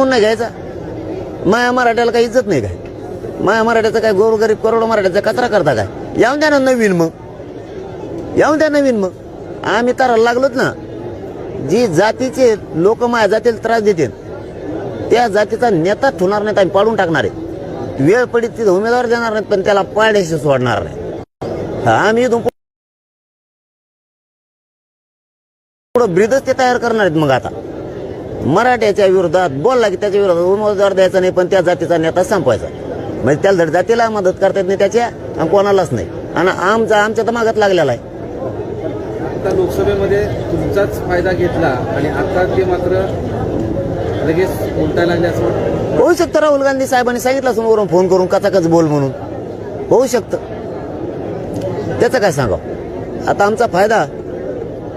म्हणून नाही घ्यायचा. माया मराठ्याला काही इज्जत नाही काय? माया मराठ्याचा काय गोरगरीब करोड मराठ्याचा कचरा करता काय? येऊन द्या ना नवीन मग. येऊन द्या नवीन मग. आम्ही तर लागलोच ना. जी जातीचे लोक माया जातीला त्रास देतील त्या जातीचा नेता ठेवणार नाहीत आम्ही पाडून टाकणार आहे. वेळ पडीत तिथं उमेदवार देणार नाहीत पण त्याला पाड्याशी सोडणार नाही. आम्ही इथून पुढं ब्रिदच ते तयार करणार आहेत मग आता. मराठ्याच्या विरोधात बोलला की त्याच्या विरोधात उमेदवार द्यायचा नाही पण त्या जातीचा नेता संपवायचा. म्हणजे त्याला धड जातीला मदत करता येत नाही त्याच्या आणि कोणालाच नाही. आणि आमचा आमच्या तर मागत लागलेला आहे. आता लोकसभेमध्ये तुमचाच फायदा घेतला आणि आता ते मात्र लगेच उलटायला लागले असं होऊ शकतं राहुल गांधी साहेबांनी सांगितलं असं वरून फोन करून कचाकच बोल म्हणून. होऊ शकतं. त्याचं काय सांगावं? आता आमचा फायदा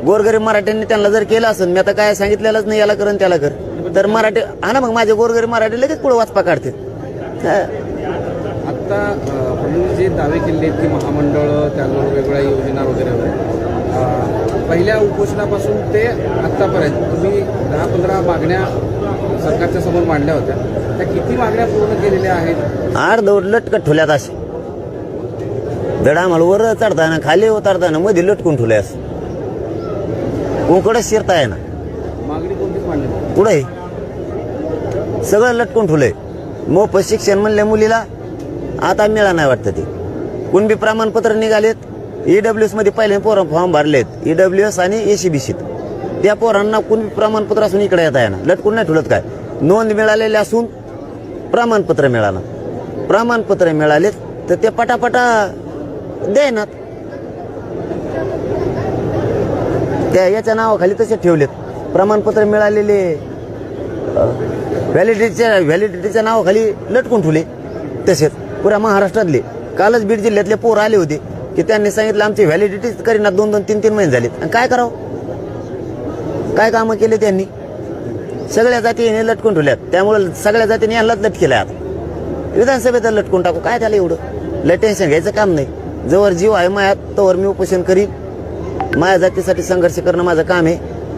गोरगरीब मराठ्यांनी त्यांना जर केला असेल मी आता काय सांगितलेलंच नाही याला कर आणि त्याला कर. तर मराठी हा ना मग माझे गोरगरीब मराठी लगेच पुढे वाचपा काढते फडणवीस जे दावे केले की महामंडळ त्यावर वेगवेगळ्या योजना वगैरे पहिल्या उपोषणापासून ते आत्तापर्यंत तुम्ही दहा पंधरा मागण्या सरकारच्या समोर मांडल्या होत्या. त्या किती मागण्या पूर्ण केलेल्या आहेत? दौड लटकट ठेवल्यात असे. दड आम्हाला वर चढताना खाली उतरताना मध्ये लटकून ठेवले असं कोकडच शिरता ना. मांडली नाही. पुढे सगळं लटकून ठेवलंय. मोफत शिक्षण म्हणल्या मुलीला आता मिळा नाही वाटतं ते. कुणबी प्रमाणपत्र निघालेत ईडब्ल्यू एसमध्ये पहिले पोरं फॉर्म भरलेत ईडब्ल्यू एस आणि एसीबीसीत त्या पोरांना कुणबी प्रमाणपत्र असून इकडे येता येणार लटकून नाही ठेवलं काय? नोंद मिळालेली असून प्रमाणपत्र मिळालं. प्रमाणपत्र मिळालेत तर ते पटापटा देणार त्या याच्या नावाखाली तसे ठेवलेत. प्रमाणपत्र मिळालेले व्हॅलिडिटीच्या व्हॅलिडिटीच्या नावाखाली लटकून ठेवले तसेच पुऱ्या महाराष्ट्रातले. कालच बीड जिल्ह्यातले पोर आले होते की त्यांनी सांगितलं आमची व्हॅलिडिटीच करीना दोन दोन तीन तीन महिने झालेत. आणि काय करावं? काय कामं केले त्यांनी? सगळ्या जातीने लटकून ठेवल्यात. त्यामुळे सगळ्या जातीने यांनाच लट केलंय आता. विधानसभेत लटकून टाकू. काय त्याला एवढं? लय टेन्शन घ्यायचं काम नाही. जवळ जीव आहे मायात तोवर मी उपोषण करीन. माझ्या जातीसाठी संघर्ष करणं माझं काम आहे.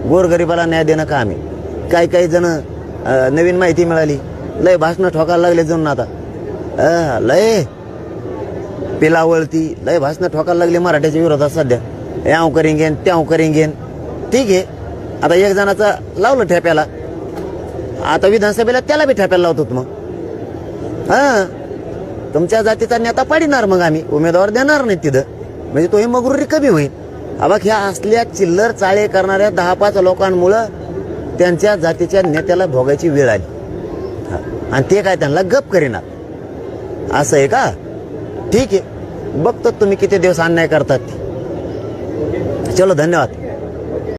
गोरगरिबाला न्याय देणं काम आहे. काही काही जण नवीन माहिती मिळाली. लय भाषणं ठोकायला लागले जणून आता. लय. पिलावळती लय भाषणं ठोकायला लागली मराठ्याच्या विरोधात सध्या. याव करेंगेन त्याव करेंगेन ठीक आहे. आता एक जणाचा लावलं ठेप्याला. आता विधानसभेला त्याला बी ठेप्याला लावतो मग. हां. तुमच्या जातीचा नेता पाडिणार मग आम्ही. उमेदवार देणार नाही तिथं. म्हणजे तो ही मगरुरी कमी होईल. हा ह्या असल्या चिल्लर चाळे करणाऱ्या दहा पाच लोकांमुळं त्यांच्या जातीच्या नेत्याला भोगायची वेळ आली. आणि ते काय त्यांना गप करीणार असं आहे का? ठीक आहे. बघतो तुम्ही किती दिवस अन्याय करतात. चलो धन्यवाद.